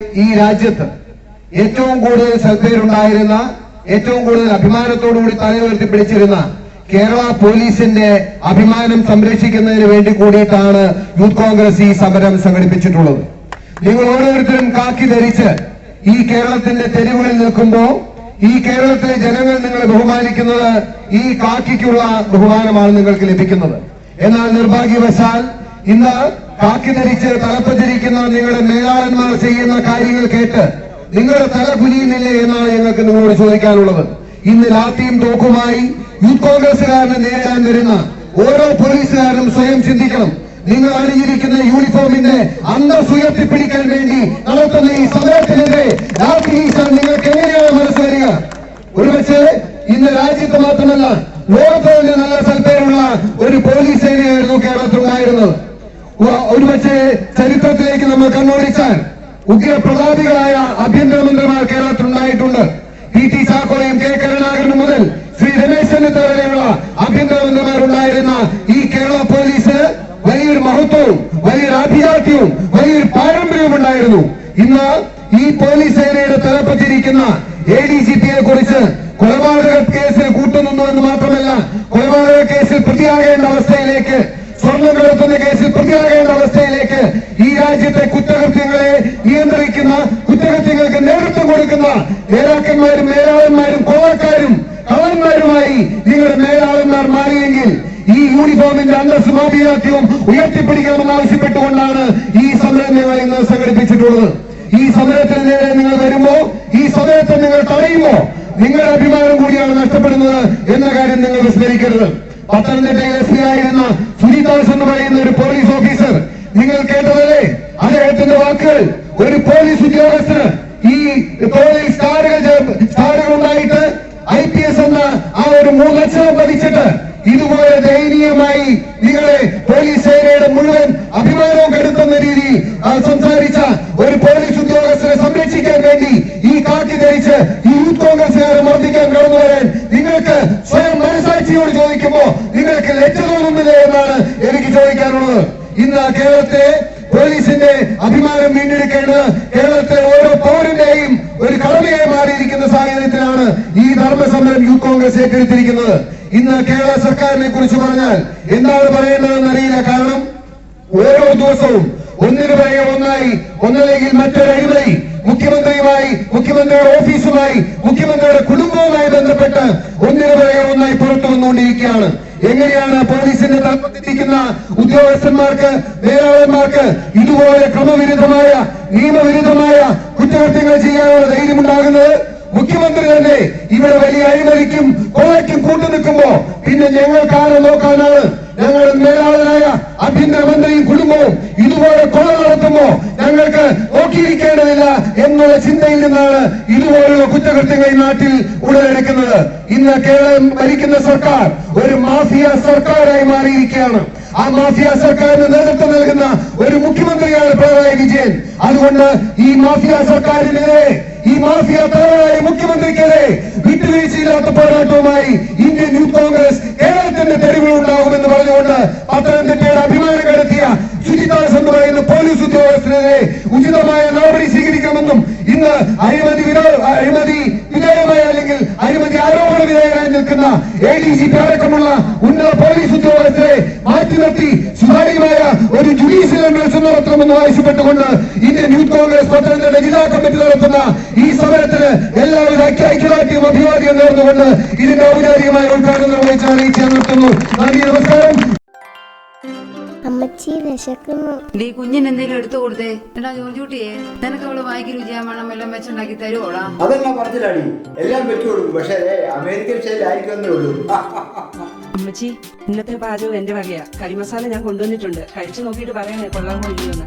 ഈ രാജ്യത്ത് ഏറ്റവും കൂടുതൽ ശ്രദ്ധയിലുണ്ടായിരുന്ന ഏറ്റവും കൂടുതൽ അഭിമാനത്തോടുകൂടി തലയുയർത്തി പിടിച്ചിരുന്ന കേരള പോലീസിന്റെ അഭിമാനം സംരക്ഷിക്കുന്നതിന് വേണ്ടി കൂടിയിട്ടാണ് യൂത്ത് കോൺഗ്രസ് ഈ സമരം സംഘടിപ്പിച്ചിട്ടുള്ളത്. നിങ്ങൾ ഓരോരുത്തരും കാക്കി ധരിച്ച് ഈ കേരളത്തിന്റെ തെരുവുകളിൽ നിൽക്കുമ്പോൾ ഈ കേരളത്തിലെ ജനങ്ങൾ നിങ്ങളെ ബഹുമാനിക്കുന്നത് ഈ കാക്കിക്കുള്ള ബഹുമാനമാണ് നിങ്ങൾക്ക് ലഭിക്കുന്നത്. എന്നാൽ നിർഭാഗ്യവശാൽ ഇന്ന് കാക്കി ധരിച്ച് തലപ്പതിരിക്കുന്ന നിങ്ങളുടെ മേലാളന്മാർ ചെയ്യുന്ന കാര്യങ്ങൾ കേട്ട് നിങ്ങളുടെ തല പുലിയുന്നില്ലേ എന്നാണ് ഞങ്ങൾക്ക് നിങ്ങളോട് ചോദിക്കാനുള്ളത്. ഇന്ന് ലാത്തിയും തോക്കുമായി യൂത്ത് കോൺഗ്രസുകാരനെ നേരിടാൻ വരുന്ന ഓരോ പോലീസുകാരനും സ്വയം ചിന്തിക്കണം. നിങ്ങൾ അണിഞ്ഞിരിക്കുന്ന യൂണിഫോമിന്റെ അന്തസ് ഉയർത്തിപ്പിടിക്കാൻ വേണ്ടി നടത്തുന്ന ഈ സമരത്തിനെതിരെ ലാത്തി വീശാൻ നിങ്ങൾക്ക് എങ്ങനെയാണ് മനസ്സ് വരിക? ഒരുപക്ഷെ ഇന്ന് രാജ്യത്ത് മാത്രമല്ല ലോകത്തോടെ നല്ല സൽപ്പേരുള്ള ഒരു പോലീസ് സേനയായിരുന്നു ഉ- ഒരുപക്ഷെ ചരിത്രത്തിലേക്ക് നമ്മൾ കണ്ണോടിച്ചാൽ ഉഗ്രപ്രതാപികളായ ആഭ്യന്തരമന്ത്രിമാർ കേരളത്തിൽ ഉണ്ടായിട്ടുണ്ട്. പി ടി ചാക്കോയും കെ കരുണാകരനും മുതൽ ശ്രീ രമേശ് ചെന്നിത്തല വരെയുള്ള ആഭ്യന്തരമന്ത്രിമാരുണ്ടായിരുന്ന ഈ കേരള പോലീസ് വലിയൊരു മഹത്വവും വലിയൊരു ആഭിജാത്യവും വലിയൊരു പാരമ്പര്യവും ഉണ്ടായിരുന്നു. ഇന്ന് ഈ പോലീസ് സേനയുടെ തലപ്പത്തിരിക്കുന്ന എ ഡി ജി പിയെ കുറിച്ച് കൊലപാതക കേസിൽ കൂട്ടുനിന്നു എന്ന് മാത്രമല്ല കൊലപാതക കേസിൽ പ്രതിയാകേണ്ട അവസ്ഥയിലേക്ക് രാജ്യത്തെ കുറ്റകൃത്യങ്ങളെ നിയന്ത്രിക്കുന്ന കുറ്റകൃത്യങ്ങൾക്ക് നേതൃത്വം കൊടുക്കുന്ന നേതാക്കന്മാരും മേലാളന്മാരും കോവക്കാരും കള്ളന്മാരുമായി നിങ്ങളുടെ മേലാളന്മാർ മാറിയെങ്കിൽ ഈ യൂണിഫോമിന്റെ അന്തസ് ആഭിജാത്യവും ഉയർത്തിപ്പിടിക്കണമെന്ന് ആവശ്യപ്പെട്ടുകൊണ്ടാണ് ഈ സമരം ഞങ്ങൾ ഇന്ന് സംഘടിപ്പിച്ചിട്ടുള്ളത്. ഈ സമരത്തിന് നേരെ നിങ്ങൾ വരുമ്പോ ഈ സമരത്തെ നിങ്ങൾ തടയുമോ? നിങ്ങളുടെ അഭിമാനം കൂടിയാണ് നഷ്ടപ്പെടുന്നത് എന്ന കാര്യം നിങ്ങൾ വിസ്മരിക്കരുത്. പത്തനംതിട്ട എസ് പി ആയിരുന്ന സുനിദാസ് എന്ന് പറയുന്ന ഒരു പോലീസ് ഓഫീസർ നിങ്ങൾ ഒരു പോലീസ് ഉദ്യോഗസ്ഥന് ഈ തോളിൽ സ്റ്റാറുകൾ സ്റ്റാറുകൾ ഉണ്ടായിട്ട് ഐ പി എസ് എന്ന ആ ഒരു മൂന്നക്ഷരം പതിച്ചിട്ട് ഇതുപോലെ ദയനീയമായി നിങ്ങളെ പോലീസ് സേനയുടെ മുഴുവൻ അഭിമാനവും കെടുത്തുന്ന രീതി സംസാരിച്ച ഒരു പോലീസ് ഉദ്യോഗസ്ഥരെ സംരക്ഷിക്കാൻ വേണ്ടി ഈ കാക്കി ധരിച്ച് ഈ യൂത്ത് കോൺഗ്രസുകാരെ മർദ്ദിക്കാൻ കടന്നു വരാൻ നിങ്ങൾക്ക് സ്വയം മനസാക്ഷിയോട് ചോദിക്കുമ്പോ നിങ്ങൾക്ക് ലജ്ജ തോന്നുന്നില്ല എന്നാണ് എനിക്ക് ചോദിക്കാനുള്ളത്. ഇന്ന് കേരളത്തെ പോലീസിന്റെ അഭിമാനം വീണ്ടെടുക്കേണ്ടത് കേരളത്തിലെ ഓരോ പൗരന്റെയും ഒരു കടമയായി മാറിയിരിക്കുന്ന സാഹചര്യത്തിലാണ് ഈ ധർമ്മസമരം യൂത്ത് കോൺഗ്രസ് ഏറ്റെടുത്തിരിക്കുന്നത്. ഇന്ന് കേരള സർക്കാരിനെ കുറിച്ച് പറഞ്ഞാൽ എന്താണ് പറയേണ്ടതെന്ന് അറിയില്ല. കാരണം ഓരോ ദിവസവും ഒന്നിനു പുറകെ ഒന്നായി ഒന്നല്ലെങ്കിൽ മറ്റൊരു അഴിമതി മുഖ്യമന്ത്രിയുമായി മുഖ്യമന്ത്രിയുടെ ഓഫീസുമായി മുഖ്യമന്ത്രിയുടെ കുടുംബവുമായി ബന്ധപ്പെട്ട് ഒന്നിനു പുറകെ ഒന്നായി പുറത്തു വന്നുകൊണ്ടിരിക്കുകയാണ്. എങ്ങനെയാണ് പോലീസിന്റെ തലപ്പത്തിരിക്കുന്ന ഉദ്യോഗസ്ഥന്മാർക്ക് മേലാളന്മാർക്ക് ഇതുപോലെ ക്രമവിരുദ്ധമായ നിയമവിരുദ്ധമായ കുറ്റകൃത്യങ്ങൾ ചെയ്യാനുള്ള ധൈര്യമുണ്ടാകുന്നത്? മുഖ്യമന്ത്രി തന്നെ ഇവിടെ വലിയ അഴിമതിക്കും കൊള്ളയ്ക്കും കൂട്ടുനിൽക്കുമ്പോ പിന്നെ ഞങ്ങൾക്കാരെ നോക്കാനാണ്? ഞങ്ങളുടെ മേലാളനായ ആഭ്യന്തരമന്ത്രിയും കുടുംബവും ഇതുപോലെ കൊള്ള നടത്തുമ്പോ നോക്കിയിരിക്കേണ്ടതില്ല എന്നുള്ള ചിന്തയിൽ നിന്നാണ് ഇതുപോലുള്ള കുറ്റകൃത്യങ്ങൾ ഈ നാട്ടിൽ ഉടലെടുക്കുന്നത്. ഇന്ന് കേരളം ഭരിക്കുന്ന സർക്കാർ ഒരു മാഫിയ സർക്കാരായി മാറിയിരിക്കുകയാണ്. ആ മാഫിയ സർക്കാരിന് നേതൃത്വം നൽകുന്ന ഒരു മുഖ്യമന്ത്രിയാണ് പിണറായി വിജയൻ. അതുകൊണ്ട് ഈ മാഫിയ സർക്കാരിനെതിരെ ഈ മാഫിയ തലവനായ മുഖ്യമന്ത്രിക്കെതിരെ വിട്ടുവീഴ്ചയില്ലാത്ത പോരാട്ടവുമായി ഇന്ത്യൻ യൂത്ത് കോൺഗ്രസ് കേരളത്തിന്റെ തെരുവിലുണ്ടാകുമെന്ന് പറഞ്ഞുകൊണ്ട് പത്തനംതിട്ടയുടെ അഭിമാനം എന്ന് പോലീസ് ഉദ്യോഗസ്ഥരെതിരെ ഉചിതമായ നടപടി സ്വീകരിക്കണമെന്നും ഇന്ന് അഴിമതി അഴിമതി വിധേയമായ അല്ലെങ്കിൽ അഴിമതി ആരോപണ വിധേയരായി നിൽക്കുന്ന എ ഡി ജി പി അടക്കമുള്ള ഉന്നത പോലീസ് ഉദ്യോഗസ്ഥരെ മാറ്റി നിർത്തി സുതാര്യമായ ഒരു ജുഡീഷ്യൽ അന്വേഷണം നടത്തണമെന്ന് ആവശ്യപ്പെട്ടുകൊണ്ട് ഇന്ത്യൻ യൂത്ത് കോൺഗ്രസ് പത്തനംതിട്ട ജില്ലാ കമ്മിറ്റി നടത്തുന്ന ഈ സമരത്തിന് എല്ലാവരും ഐക്യദാർഢ്യം അഭിവാദ്യം നേർന്നുകൊണ്ട് ഇതിന്റെ ഔപചാരികമായ ഉദ്ഘാടനം നിർവഹിച്ച് ചേർന്ന് നിർത്തുന്നു. നന്ദി നമസ്കാരം. അമ്മച്ചി വിശക്കുന്നു. ഡീ കുഞ്ഞിന് എന്തെങ്കിലും എടുത്തു കൊടുത്തേ. എടാ ജോർജൂട്ടിയെ നിനക്ക് അവൾ വായിക്ക് രുചിയാമണം എല്ലാം വെച്ചുണ്ടാക്കി തരുവോടാ? അതെല്ലാം പറഞ്ഞില്ലാടി. എല്ലാം വെച്ചു കൊടുക്കും പക്ഷേ അമേരിക്കൻ സ്റ്റൈലായിരിക്കുമെന്നേ ഉള്ളൂ. അമ്മച്ചി ഇന്നത്തെ പാചകം എന്റെ വകയാ. കരിമസാല ഞാൻ കൊണ്ടുവന്നിട്ടുണ്ട്. കഴിച്ചു നോക്കിയിട്ട് പറയണേ കൊള്ളാൻ ഇല്ലയോന്ന്